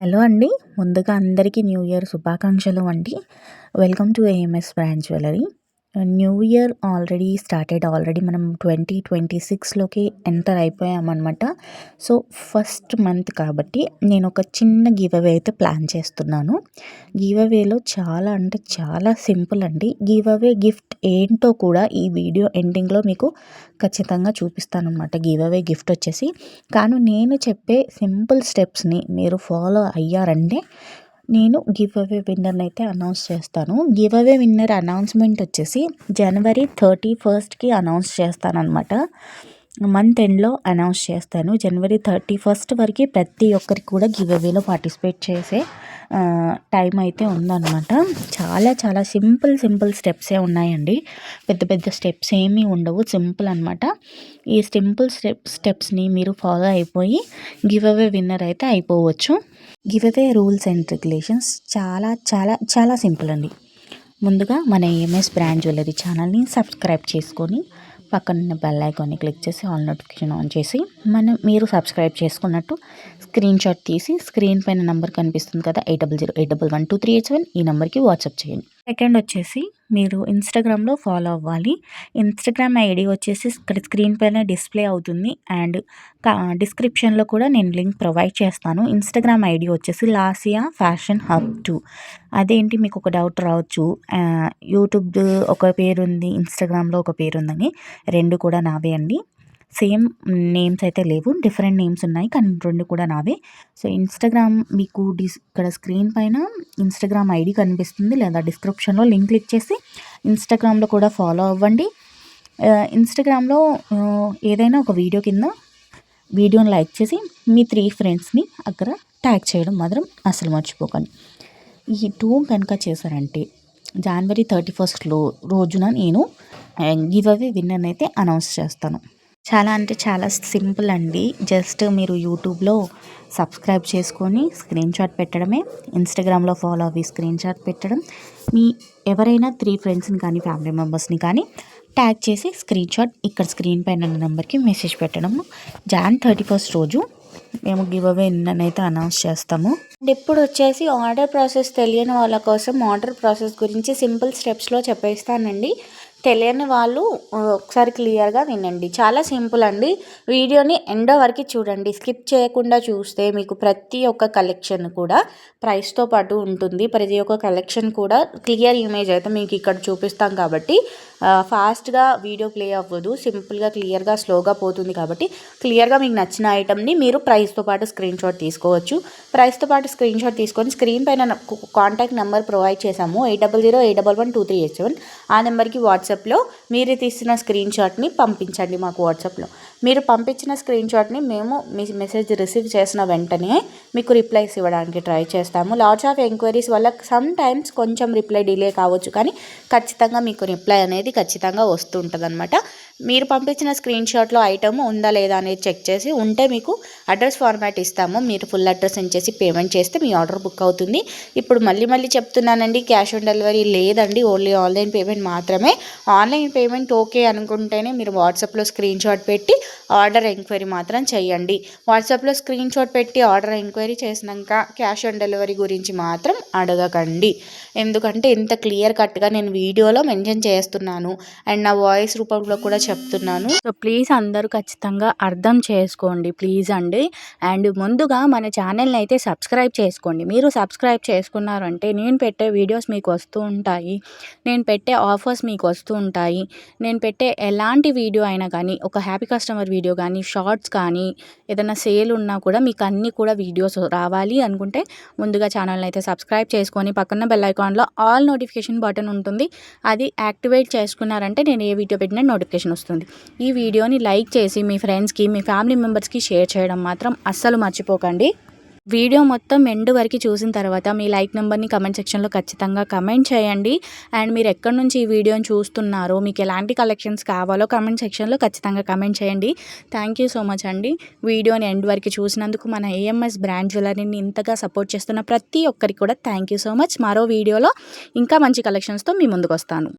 Hello అండి. ముందుగా అందరికీ న్యూ ఇయర్ శుభాకాంక్షలు అండి. Welcome to AMS brand jewellery new year already started. Already మనం ట్వంటీ ట్వంటీ సిక్స్లోకి ఎంటర్ అయిపోయామన్నమాట. సో ఫస్ట్ మంత్ కాబట్టి నేను ఒక చిన్న గివ్ అవే అయితే ప్లాన్ చేస్తున్నాను. గివ్ చాలా అంటే చాలా సింపుల్ అండి. గివ్ అవే గిఫ్ట్ ఏంటో కూడా ఈ వీడియో ఎండింగ్లో మీకు ఖచ్చితంగా చూపిస్తాను అనమాట గిఫ్ట్ వచ్చేసి. కానీ నేను చెప్పే సింపుల్ స్టెప్స్ని మీరు ఫాలో అయ్యారంటే నేను గివ్ అవే విన్నర్ని అయితే అనౌన్స్ చేస్తాను. గివ్ అవే విన్నర్ అనౌన్స్మెంట్ వచ్చేసి జనవరి థర్టీ ఫస్ట్కి అనౌన్స్ చేస్తానమాట మంత్ ఎండ్లో అనౌన్స్ చేస్తాను. జనవరి థర్టీ ఫస్ట్ వరకు ప్రతి ఒక్కరికి కూడా గివ్ అవేలో పార్టిసిపేట్ చేసే టైం అయితే ఉందన్నమాట. చాలా చాలా సింపుల్ సింపుల్ స్టెప్సే ఉన్నాయండి. పెద్ద పెద్ద స్టెప్స్ ఏమీ ఉండవు. సింపుల్ అనమాట ఈ సింపుల్ స్టెప్ స్టెప్స్ని మీరు ఫాలో అయిపోయి గివ్ అవే విన్నర్ అయితే అయిపోవచ్చు. Give away rules and regulations చాలా చాలా చాలా సింపుల్ అండి. ముందుగా మన ఏఎంఎస్ బ్రాండ్ జ్యువెలరీ ఛానల్ని సబ్స్క్రైబ్ చేసుకొని పక్కన బెల్ ఐకాన్ని క్లిక్ చేసి ఆల్ నోటిఫికేషన్ ఆన్ చేసి మనం మీరు సబ్స్క్రైబ్ చేసుకున్నట్టు స్క్రీన్ షాట్ తీసి స్క్రీన్ పైన నెంబర్ కనిపిస్తుంది కదా eight double zero eight double one two three eight seven ఈ నెంబర్కి వాట్సాప్ చేయండి. సెకండ్ వచ్చేసి మీరు ఇన్స్టాగ్రామ్లో ఫాలో అవ్వాలి. ఇన్స్టాగ్రామ్ ఐడి వచ్చేసి ఇక్కడ స్క్రీన్ పైన డిస్ప్లే అవుతుంది అండ్ డిస్క్రిప్షన్లో కూడా నేను లింక్ ప్రొవైడ్ చేస్తాను. ఇన్స్టాగ్రామ్ ఐడి వచ్చేసి లాసియా ఫ్యాషన్ హబ్ టూ అదేంటి మీకు ఒక డౌట్ రావచ్చు? యూట్యూబ్ ఒక పేరు ఉంది ఇన్స్టాగ్రామ్లో ఒక పేరు ఉందని రెండు కూడా నావే అండి. సేమ్ నేమ్స్ అయితే లేవు. డిఫరెంట్ నేమ్స్ ఉన్నాయి. కానీ రెండు కూడా నావే. సో ఇన్స్టాగ్రామ్ మీకు డిస్ ఇక్కడ స్క్రీన్ పైన ఇన్స్టాగ్రామ్ ఐడి కనిపిస్తుంది. లేదా డిస్క్రిప్షన్లో లింక్ క్లిక్ చేసి ఇన్స్టాగ్రామ్లో కూడా ఫాలో అవ్వండి. ఇన్స్టాగ్రామ్లో ఏదైనా ఒక వీడియో కింద వీడియోని లైక్ చేసి మీ త్రీ ఫ్రెండ్స్ని అక్కడ ట్యాగ్ చేయడం మాత్రం అసలు మర్చిపోకండి. ఈ టూ కనుక చేశారంటే జనవరి థర్టీ ఫస్ట్లో రోజున నేను గివ్ అవే విన్నర్ అయితే అనౌన్స్ చేస్తాను. చాలా అంటే చాలా సింపుల్ అండి. జస్ట్ మీరు యూట్యూబ్లో సబ్స్క్రైబ్ చేసుకొని స్క్రీన్ షాట్ పెట్టడమే ఇన్స్టాగ్రామ్లో ఫాలో అవి స్క్రీన్ షాట్ పెట్టడం మీ ఎవరైనా త్రీ ఫ్రెండ్స్ని కానీ ఫ్యామిలీ మెంబర్స్ని కానీ ట్యాగ్ చేసి స్క్రీన్ షాట్ ఇక్కడ స్క్రీన్ పైన ఉన్న నెంబర్కి మెసేజ్ పెట్టడము. జాన్ థర్టీ ఫస్ట్ రోజు మేము గివ్ అవే అయితే అనౌన్స్ చేస్తాము. అండ్ ఇప్పుడు వచ్చేసి ఆర్డర్ ప్రాసెస్ తెలియని వాళ్ళ కోసం ఆర్డర్ ప్రాసెస్ గురించి సింపుల్ స్టెప్స్లో చెప్పేస్తానండి. తెలియని వాళ్ళు ఒకసారి క్లియర్గా వినండి. చాలా సింపుల్ అండి. వీడియోని ఎండో వరకు చూడండి. స్కిప్ చేయకుండా చూస్తే మీకు ప్రతి ఒక్క కలెక్షన్ కూడా ప్రైస్తో పాటు ఉంటుంది. ప్రతి ఒక్క కలెక్షన్ కూడా క్లియర్ ఇమేజ్ అయితే మీకు ఇక్కడ చూపిస్తాం కాబట్టి ఫాస్ట్గా వీడియో ప్లే అవ్వదు. సింపుల్గా క్లియర్గా స్లోగా పోతుంది కాబట్టి క్లియర్గా మీకు నచ్చిన ఐటమ్ని మీరు ప్రైస్తో పాటు స్క్రీన్ షాట్ తీసుకోవచ్చు. ప్రైస్తో పాటు స్క్రీన్ షాట్ తీసుకొని స్క్రీన్ పైన కాంటాక్ట్ నెంబర్ ప్రొవైడ్ చేశాము. Eight double zero eight double one two three eight seven. ఆ నెంబర్కి వాట్సాప్ వాట్సాప్లో మీరు తీసిన స్క్రీన్ షాట్ని పంపించండి మాకు వాట్సాప్లో. మీరు పంపించిన స్క్రీన్ షాట్ని మేము మీ మెసేజ్ రిసీవ్ చేసిన వెంటనే మీకు రిప్లైస్ ఇవ్వడానికి ట్రై చేస్తాము. లాట్స్ ఆఫ్ ఎంక్వైరీస్ వల్ల సమ్ టైమ్స్ కొంచెం రిప్లై డిలే కావచ్చు కానీ ఖచ్చితంగా మీకు రిప్లై అనేది ఖచ్చితంగా వస్తుంటుంది అనమాట మీరు పంపించిన స్క్రీన్ షాట్లో ఐటమ్ ఉందా లేదా అనేది చెక్ చేసి ఉంటే మీకు అడ్రస్ ఫార్మాట్ ఇస్తాము. మీరు ఫుల్ అడ్రస్ చేసి పేమెంట్ చేస్తే మీ ఆర్డర్ బుక్ అవుతుంది. ఇప్పుడు మళ్ళీ మళ్ళీ చెప్తున్నానండి క్యాష్ ఆన్ డెలివరీ లేదండి ఓన్లీ ఆన్లైన్ పేమెంట్ మాత్రమే ఆన్లైన్ పేమెంట్ ఓకే అనుకుంటేనే మీరు వాట్సాప్లో స్క్రీన్ షాట్ పెట్టి ఆర్డర్ ఎంక్వైరీ మాత్రం చేయండి. వాట్సాప్లో స్క్రీన్ షాట్ పెట్టి ఆర్డర్ ఎంక్వైరీ చేసినాక క్యాష్ ఆన్ డెలివరీ గురించి మాత్రం అడగకండి. ఎందుకంటే ఇంత క్లియర్ కట్గా నేను వీడియోలో మెన్షన్ చేస్తున్నాను. అండ్ నా వాయిస్ రూపంలో కూడా చెప్తున్నాను. సో ప్లీజ్ అందరూ ఖచ్చితంగా అర్థం చేసుకోండి. ప్లీజ్ అండి. అండ్ ముందుగా మన ఛానల్ని అయితే సబ్స్క్రైబ్ చేసుకోండి. మీరు సబ్స్క్రైబ్ చేసుకున్నారంటే నేను పెట్టే వీడియోస్ మీకు వస్తూ ఉంటాయి. నేను పెట్టే ఆఫర్స్ మీకు వస్తూ ఉంటాయి. నేను పెట్టే ఎలాంటి వీడియో అయినా కానీ ఒక హ్యాపీ కస్టమర్ వీడియో కానీ షార్ట్స్ కానీ ఏదైనా సేల్ ఉన్నా కూడా మీకు అన్నీ కూడా వీడియోస్ రావాలి అనుకుంటే ముందుగా ఛానల్ని అయితే సబ్స్క్రైబ్ చేసుకొని పక్కన బెల్ ఐకాన్లో ఆల్ నోటిఫికేషన్ బటన్ ఉంటుంది. అది యాక్టివేట్ చేసుకున్నారంటే నేను ఏ వీడియో పెట్టినా నోటిఫికేషన్ వస్తుంది. ఈ వీడియోని లైక్ చేసి మీ ఫ్రెండ్స్కి మీ ఫ్యామిలీ మెంబర్స్కి షేర్ చేయడం మాత్రం అస్సలు మర్చిపోకండి. వీడియో మొత్తం ఎండ్ వరకు చూసిన తర్వాత మీ లైక్ నెంబర్ని కమెంట్ సెక్షన్లో ఖచ్చితంగా కమెంట్ చేయండి. అండ్ మీరు ఎక్కడి నుంచి ఈ వీడియోని చూస్తున్నారో మీకు ఎలాంటి కలెక్షన్స్ కావాలో కమెంట్ సెక్షన్లో ఖచ్చితంగా కమెంట్ చేయండి. థ్యాంక్ యూ సో మచ్ అండి. వీడియోని ఎండ్ వరకు చూసినందుకు మన ఏఎంఎస్ బ్రాండ్ జ్యువెలరీని ఇంతగా సపోర్ట్ చేస్తున్న ప్రతి ఒక్కరికి కూడా థ్యాంక్ యూ సో మచ్ మరో వీడియోలో ఇంకా మంచి కలెక్షన్స్తో మీ ముందుకు వస్తాను.